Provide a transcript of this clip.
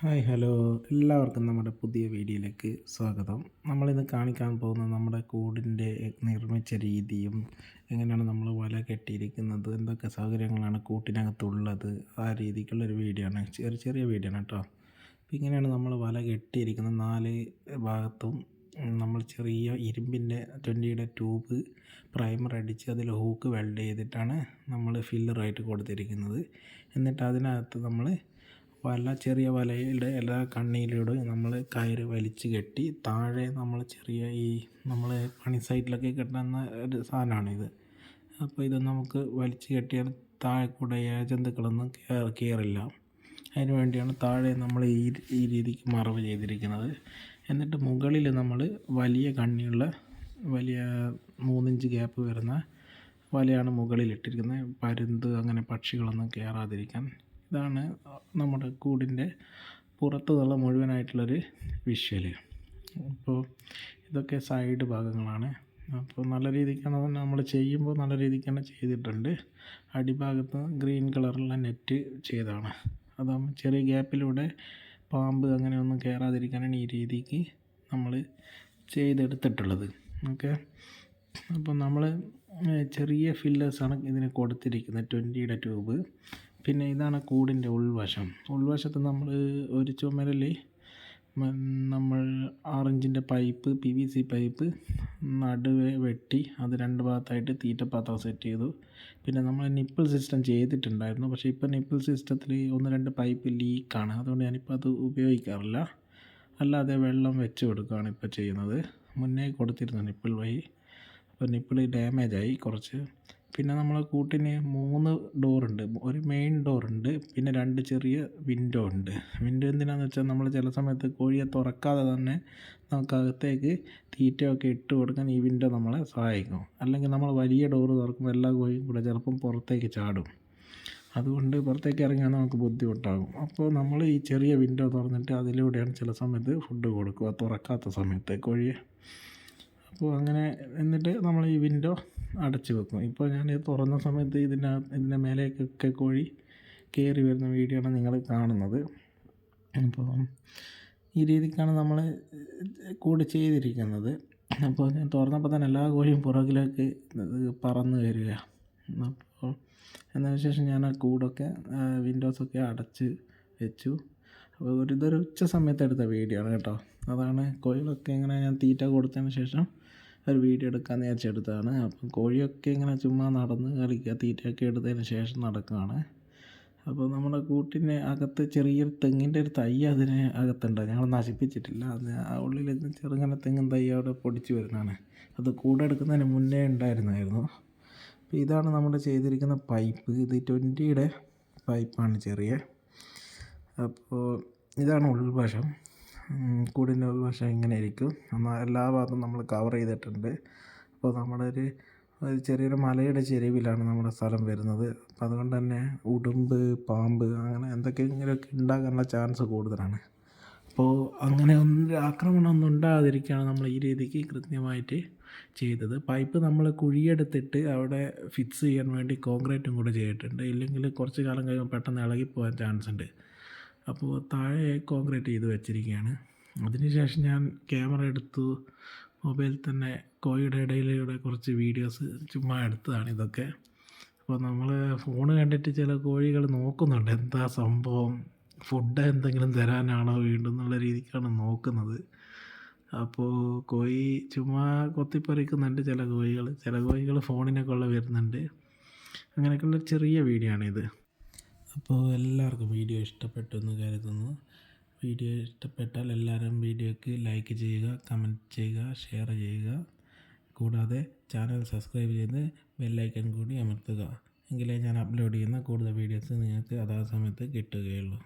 Hi hello. എല്ലാവർക്കും നമ്മുടെ പുതിയ വീഡിയോയിലേക്ക് സ്വാഗതം. നമ്മളിന്ന് കാണിക്കാൻ പോകുന്നത് നമ്മുടെ കൂടിന്റെ നിർമ്മിച്ച രീതിയും എങ്ങനെയാണ് നമ്മൾ വല കെട്ടിയിരിക്കുന്നത് എന്തൊക്കെ സൗകര്യങ്ങളാണ് കൂട്ടിനകത്തുള്ളത് ആ രീതിക്കുള്ളൊരു വീഡിയോ ആണ്. ചെറിയ ചെറിയ വീഡിയോ ആണ് കേട്ടോ. അപ്പോൾ ഇങ്ങനെയാണ് നമ്മൾ വല കെട്ടിയിരിക്കുന്നത്. നാല് ഭാഗത്തും നമ്മൾ ചെറിയ ഇരുമ്പിന്റെ ട്വന്റിയുടെ ട്യൂബ് പ്രൈമർ അടിച്ച് അതിൽ ഹൂക്ക് വെൽഡ് ചെയ്തിട്ടാണ് നമ്മൾ ഫില്ലറായിട്ട് കൊടുത്തിരിക്കുന്നത്. എന്നിട്ട് അതിനകത്ത് നമ്മൾ വല ചെറിയ വലയുടെ എല്ലാ കണ്ണിയിലൂടെ നമ്മൾ കയറ് വലിച്ച് കെട്ടി താഴെ നമ്മൾ ചെറിയ ഈ നമ്മൾ പണി സൈറ്റിലൊക്കെ കെട്ടുന്ന ഒരു സാധനമാണിത്. അപ്പോൾ ഇത് നമുക്ക് വലിച്ച് കെട്ടിയാൽ താഴെ കൂടെ ജന്തുക്കളൊന്നും കയറില്ല. അതിന് വേണ്ടിയാണ് താഴെ നമ്മൾ ഈ ഈ രീതിക്ക് മറവ് ചെയ്തിരിക്കുന്നത്. എന്നിട്ട് മുകളിൽ നമ്മൾ വലിയ കണ്ണിയുള്ള വലിയ മൂന്നിഞ്ച് ഗ്യാപ്പ് വരുന്ന വലയാണ് മുകളിൽ ഇട്ടിരിക്കുന്നത്. പരുന്ത് അങ്ങനെ പക്ഷികളൊന്നും കയറാതിരിക്കാൻ. ഇതാണ് നമ്മുടെ കൂടിന്റെ പുറത്തുനിന്നുള്ള മുഴുവനായിട്ടുള്ളൊരു വിഷ്വൽ അപ്പോൾ ഇതൊക്കെ സൈഡ് ഭാഗങ്ങളാണ്. അപ്പോൾ നല്ല രീതിക്കാണ് നമ്മൾ ചെയ്യുമ്പോൾ നല്ല രീതിക്ക് തന്നെ ചെയ്തിട്ടുണ്ട്. അടിഭാഗത്ത് ഗ്രീൻ കളറുള്ള നെറ്റ് ചെയ്തതാണ്. അതാകുമ്പോൾ ചെറിയ ഗ്യാപ്പിലൂടെ പാമ്പ് അങ്ങനെ ഒന്നും കയറാതിരിക്കാനാണ് ഈ രീതിക്ക് നമ്മൾ ചെയ്തെടുത്തിട്ടുള്ളത്. ഓക്കെ? അപ്പോൾ നമ്മൾ ചെറിയ ഫില്ലേഴ്സാണ് ഇതിന് കൊടുത്തിരിക്കുന്നത്. ട്വന്റിയുടെ ട്യൂബ് പിന്നെ ഇതാണ് കൂടിന്റെ ഉൾവശം. ഉൾവശത്ത് നമ്മൾ ഒരു ചുമരിൽ നമ്മൾ ആറിഞ്ചിന്റെ pipe P V C pipe നടുവെ വെട്ടി അത് രണ്ട് ഭാഗത്തായിട്ട് തീറ്റപ്പാത്രം സെറ്റ് ചെയ്തു. പിന്നെ നമ്മൾ നിപ്പിൾ സിസ്റ്റം ചെയ്തിട്ടുണ്ടായിരുന്നു. പക്ഷേ ഇപ്പോൾ നിപ്പിൾ സിസ്റ്റത്തിൽ ഒന്ന് രണ്ട് പൈപ്പ് ലീക്കാണ്. അതുകൊണ്ട് ഞാനിപ്പോൾ അത് ഉപയോഗിക്കാറില്ല. അല്ലാതെ വെള്ളം വെച്ച് കൊടുക്കുകയാണ് ഇപ്പോൾ ചെയ്യുന്നത്. മുന്നേ കൊടുത്തിരുന്നു നിപ്പിൾ വഴി. അപ്പോൾ നിപ്പിൾ ഡാമേജായി കുറച്ച്. പിന്നെ നമ്മളെ കൂട്ടിന് മൂന്ന് ഡോറുണ്ട്. ഒരു മെയിൻ ഡോറുണ്ട്. പിന്നെ രണ്ട് ചെറിയ വിൻഡോ ഉണ്ട്. വിൻഡോ എന്തിനാണെന്ന് വെച്ചാൽ നമ്മൾ ചില സമയത്ത് കോഴിയെ തുറക്കാതെ തന്നെ നമുക്ക് അകത്തേക്ക് തീറ്റയൊക്കെ ഇട്ട് കൊടുക്കാൻ ഈ വിൻഡോ നമ്മളെ സഹായിക്കും. അല്ലെങ്കിൽ നമ്മൾ വലിയ ഡോറ് തുറക്കുമ്പോൾ എല്ലാ കോഴിയും കൂടെ ചിലപ്പം പുറത്തേക്ക് ചാടും. അതുകൊണ്ട് പുറത്തേക്ക് ഇറങ്ങാൻ നമുക്ക് ബുദ്ധിമുട്ടാകും. അപ്പോൾ നമ്മൾ ഈ ചെറിയ വിൻഡോ തുറന്നിട്ട് അതിലൂടെയാണ് ചില സമയത്ത് ഫുഡ് കൊടുക്കുക. തുറക്കാത്ത സമയത്ത് കോഴിയെ അപ്പോൾ അങ്ങനെ എന്നിട്ട് നമ്മൾ ഈ വിൻഡോ അടച്ചു വെക്കും. ഇപ്പോൾ ഞാൻ തുറന്ന സമയത്ത് ഇതിന്റെ ഇതിന്റെ മേലേക്കൊക്കെ കോഴി കയറി വരുന്ന വീഡിയോ ആണ് നിങ്ങൾ കാണുന്നത്. അപ്പോൾ ഈ രീതിക്കാണ് നമ്മൾ കൂട് ചെയ്തിരിക്കുന്നത്. അപ്പോൾ ഞാൻ തുറന്നപ്പോൾ തന്നെ എല്ലാ കോഴിയും പുറകിലേക്ക് പറന്ന് വരിക. അപ്പോൾ എന്നതിന് ശേഷം ഞാൻ ആ കൂടൊക്കെ വിൻഡോസൊക്കെ അടച്ച് വെച്ചു. ഒരു ഉച്ച സമയത്ത് എടുത്ത വീഡിയോ ആണ് കേട്ടോ. അതാണ് കോഴികളൊക്കെ ഇങ്ങനെ ഞാൻ തീറ്റ കൊടുത്തതിന് ശേഷം ഒരു വീഡിയോ എടുക്കാൻ വിചാരിച്ചെടുത്തതാണ് അപ്പം കോഴിയൊക്കെ ഇങ്ങനെ ചുമ്മാ നടന്ന് കളിക്കുക തീറ്റയൊക്കെ എടുത്തതിന് ശേഷം നടക്കുകയാണ്. അപ്പോൾ നമ്മുടെ കൂട്ടിന് അകത്ത് ചെറിയൊരു തെങ്ങിന്റെ ഒരു തൈ അതിന് അകത്തുണ്ട്. ഞങ്ങൾ നശിപ്പിച്ചിട്ടില്ല. അത് ആ ഉള്ളിൽ ചെറുങ്ങനെ തെങ്ങും തൈ അവിടെ പൊടിച്ച് വരുന്നതാണ്. അത് കൂടെ എടുക്കുന്നതിന് മുന്നേ ഉണ്ടായിരുന്നായിരുന്നു. അപ്പോൾ ഇതാണ് നമ്മൾ ചെയ്തിരിക്കുന്ന പൈപ്പ്. ഇത് ട്വന്റിയുടെ പൈപ്പാണ് ചെറിയ. അപ്പോൾ ഇതാണ് ഉൾവശം. കൂടിന്റെ ഉൾവശം ഇങ്ങനെ ഇരിക്കും എന്നാൽ എല്ലാ ഭാഗത്തും നമ്മൾ കവർ ചെയ്തിട്ടുണ്ട്. അപ്പോൾ നമ്മുടെ ഒരു ഒരു ചെറിയൊരു മലയുടെ ചെരുവിലാണ് നമ്മുടെ സ്ഥലം വരുന്നത്. അപ്പം അതുകൊണ്ട് തന്നെ ഉടുമ്പ് പാമ്പ് അങ്ങനെ എന്തൊക്കെയെങ്കിലുമൊക്കെ ഉണ്ടാകാനുള്ള ചാൻസ് കൂടുതലാണ്. അപ്പോൾ അങ്ങനെ ഒന്നും ആക്രമണം ഒന്നും ഉണ്ടാകാതിരിക്കുകയാണ് നമ്മൾ ഈ രീതിക്ക് കൃത്യമായിട്ട് ചെയ്തത്. പൈപ്പ് നമ്മൾ കുഴിയെടുത്തിട്ട് അവിടെ ഫിക്സ് ചെയ്യാൻ വേണ്ടി കോൺക്രീറ്റും കൂടെ ചെയ്തിട്ടുണ്ട്. ഇല്ലെങ്കിൽ കുറച്ച് കാലം കഴിയുമ്പോൾ പെട്ടെന്ന് ഇളകിപ്പോകാൻ ചാൻസ് ഉണ്ട്. അപ്പോൾ താഴെ കോൺക്രീറ്റ് ചെയ്ത് വെച്ചിരിക്കുകയാണ്. അതിനുശേഷം ഞാൻ ക്യാമറ എടുത്തു. മൊബൈലിൽ തന്നെ കോഴിയുടെ ഇടയിലൂടെ കുറച്ച് വീഡിയോസ് ചുമ്മാ എടുത്തതാണ് ഇതൊക്കെ. അപ്പോൾ നമ്മൾ ഫോൺ കണ്ടിട്ട് ചില കോഴികൾ നോക്കുന്നുണ്ട്. എന്താ സംഭവം? ഫുഡ് എന്തെങ്കിലും തരാനാണോ വീണ്ടും എന്നുള്ള രീതിക്കാണ് നോക്കുന്നത്. അപ്പോൾ കോഴി ചുമ്മാ കൊത്തിപ്പറിക്കുന്നുണ്ട് ചില കോഴികൾ. ചില കോഴികൾ ഫോണിനൊക്കെ ഉള്ള വരുന്നുണ്ട്. അങ്ങനെയൊക്കെയുള്ള ചെറിയ വീഡിയോ ആണിത്. അപ്പോൾ എല്ലാവർക്കും വീഡിയോ ഇഷ്ടപ്പെട്ടു എന്ന് കരുതുന്നു. വീഡിയോ ഇഷ്ടപ്പെട്ടാൽ എല്ലാവരും വീഡിയോക്ക് ലൈക്ക് ചെയ്യുക കമന്റ് ചെയ്യുക ഷെയർ ചെയ്യുക. കൂടാതെ ചാനൽ സബ്സ്ക്രൈബ് ചെയ്ത് ബെല്ലൈക്കൺ കൂടി അമർത്തുക. എങ്കിലേ ഞാൻ അപ്ലോഡ് ചെയ്യുന്ന കൂടുതൽ വീഡിയോസ് നിങ്ങൾക്ക് അതാ സമയത്ത് കിട്ടുകയുള്ളൂ.